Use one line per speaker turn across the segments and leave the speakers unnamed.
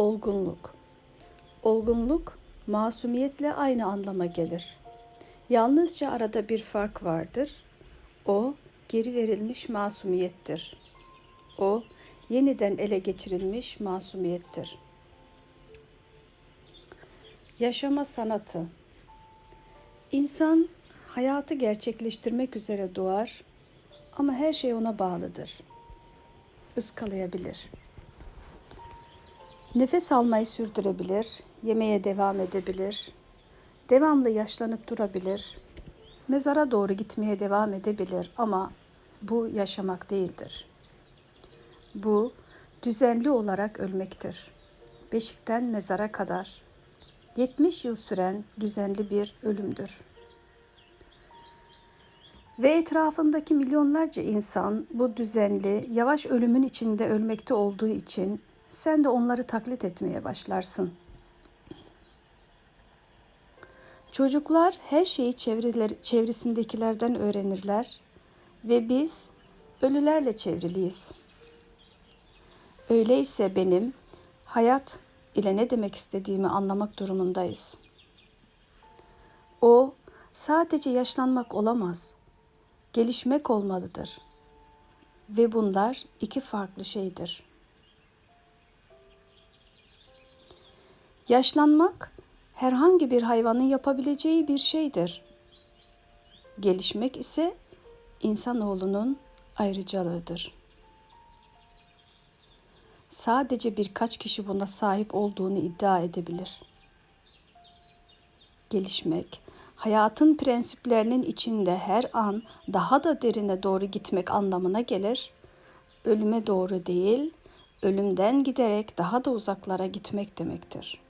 Olgunluk Olgunluk, masumiyetle aynı anlama gelir. Yalnızca arada bir fark vardır. O, geri verilmiş masumiyettir. O, yeniden ele geçirilmiş masumiyettir. Yaşama sanatı İnsan hayatı gerçekleştirmek üzere doğar ama her şey ona bağlıdır. Iskalayabilir. Nefes almayı sürdürebilir, yemeye devam edebilir, devamlı yaşlanıp durabilir, mezara doğru gitmeye devam edebilir ama bu yaşamak değildir. Bu düzenli olarak ölmektir. Beşikten mezara kadar 70 yıl süren düzenli bir ölümdür. Ve etrafındaki milyonlarca insan bu düzenli, yavaş ölümün içinde ölmekte olduğu için sen de onları taklit etmeye başlarsın. Çocuklar her şeyi çevreler, çevresindekilerden öğrenirler ve biz ölülerle çevriliyiz. Öyleyse benim hayat ile ne demek istediğimi anlamak durumundayız. O sadece yaşlanmak olamaz. Gelişmek olmalıdır. Ve bunlar iki farklı şeydir. Yaşlanmak herhangi bir hayvanın yapabileceği bir şeydir. Gelişmek ise insanoğlunun ayrıcalığıdır. Sadece birkaç kişi buna sahip olduğunu iddia edebilir. Gelişmek, hayatın prensiplerinin içinde her an daha da derine doğru gitmek anlamına gelir. Ölüme doğru değil, ölümden giderek daha da uzaklara gitmek demektir.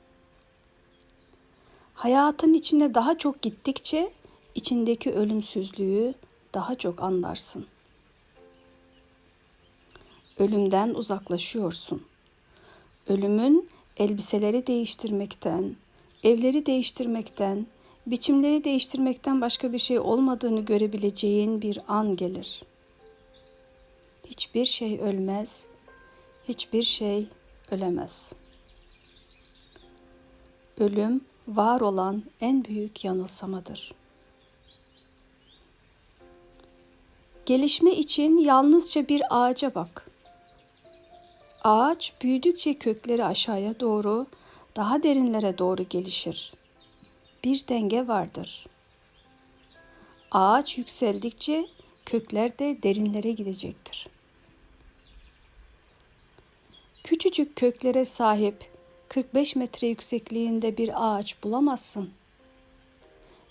Hayatın içine daha çok gittikçe içindeki ölümsüzlüğü daha çok anlarsın. Ölümden uzaklaşıyorsun. Ölümün elbiseleri değiştirmekten, evleri değiştirmekten, biçimleri değiştirmekten başka bir şey olmadığını görebileceğin bir an gelir. Hiçbir şey ölmez, hiçbir şey ölemez. Ölüm var olan en büyük yanılsamadır. Gelişme için yalnızca bir ağaca bak. Ağaç büyüdükçe kökleri aşağıya doğru, daha derinlere doğru gelişir. Bir denge vardır. Ağaç yükseldikçe kökler de derinlere gidecektir. Küçücük köklere sahip 45 metre yüksekliğinde bir ağaç bulamazsın.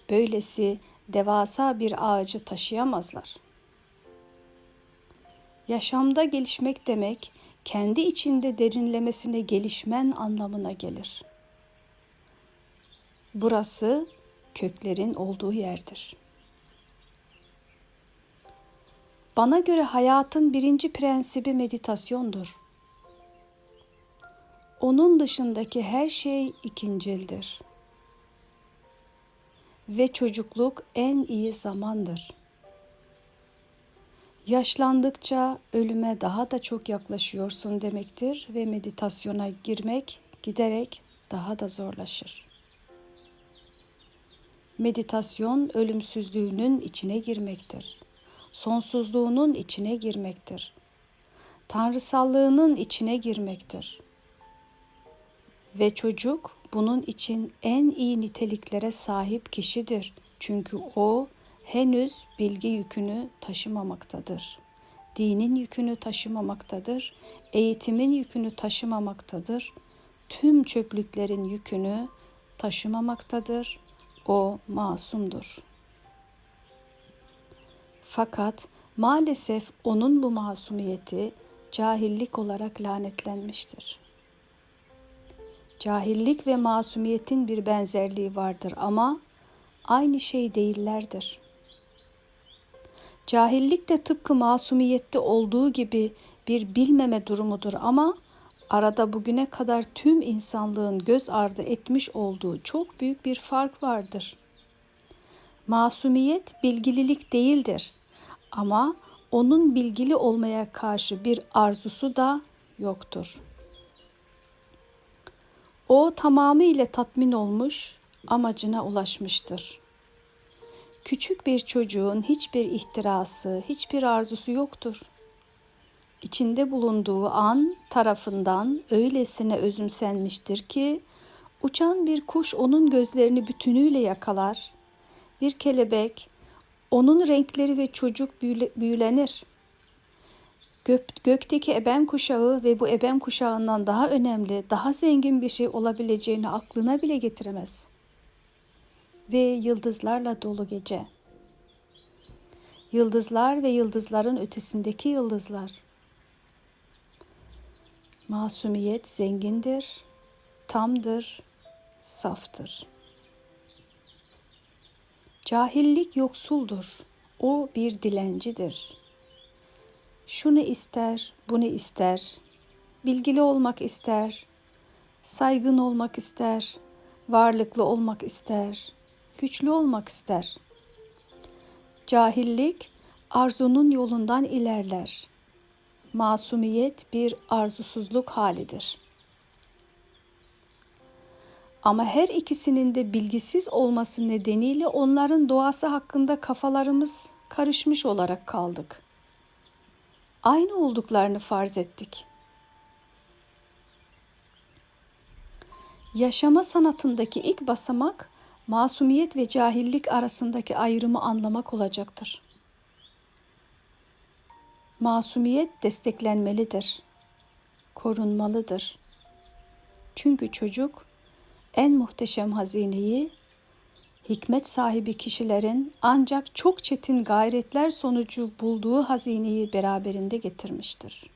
Böylesi devasa bir ağacı taşıyamazlar. Yaşamda gelişmek demek kendi içinde derinlemesine gelişmen anlamına gelir. Burası köklerin olduğu yerdir. Bana göre hayatın birinci prensibi meditasyondur. Onun dışındaki her şey ikincildir. Ve çocukluk en iyi zamandır. Yaşlandıkça ölüme daha da çok yaklaşıyorsun demektir ve meditasyona girmek giderek daha da zorlaşır. Meditasyon ölümsüzlüğünün içine girmektir. Sonsuzluğunun içine girmektir. Tanrısallığının içine girmektir. Ve çocuk bunun için en iyi niteliklere sahip kişidir. Çünkü o henüz bilgi yükünü taşımamaktadır. Dinin yükünü taşımamaktadır. Eğitimin yükünü taşımamaktadır. Tüm çöplüklerin yükünü taşımamaktadır. O masumdur. Fakat maalesef onun bu masumiyeti cahillik olarak lanetlenmiştir. Cahillik ve masumiyetin bir benzerliği vardır ama aynı şey değillerdir. Cahillik de tıpkı masumiyette olduğu gibi bir bilmeme durumudur ama arada bugüne kadar tüm insanlığın göz ardı etmiş olduğu çok büyük bir fark vardır. Masumiyet bilgililik değildir ama onun bilgili olmaya karşı bir arzusu da yoktur. O tamamıyla tatmin olmuş, amacına ulaşmıştır. Küçük bir çocuğun hiçbir ihtirası, hiçbir arzusu yoktur. İçinde bulunduğu an tarafından öylesine özümsenmiştir ki uçan bir kuş onun gözlerini bütünüyle yakalar. Bir kelebek onun renkleri ve çocuk büyüle- büyülenir. Gök, gökteki ebem kuşağı ve bu ebem kuşağından daha önemli, daha zengin bir şey olabileceğini aklına bile getiremez. Ve yıldızlarla dolu gece. Yıldızlar ve yıldızların ötesindeki yıldızlar. Masumiyet zengindir, tamdır, saftır. Cahillik yoksuldur. O bir dilencidir. Şunu ister, bunu ister. Bilgili olmak ister. Saygın olmak ister. Varlıklı olmak ister. Güçlü olmak ister. Cahillik arzunun yolundan ilerler. Masumiyet bir arzusuzluk halidir. Ama her ikisinin de bilgisiz olması nedeniyle onların doğası hakkında kafalarımız karışmış olarak kaldık. Aynı olduklarını farz ettik. Yaşama sanatındaki ilk basamak masumiyet ve cahillik arasındaki ayrımı anlamak olacaktır. Masumiyet desteklenmelidir, korunmalıdır. Çünkü çocuk en muhteşem hazineyi hikmet sahibi kişilerin ancak çok çetin gayretler sonucu bulduğu hazineyi beraberinde getirmiştir.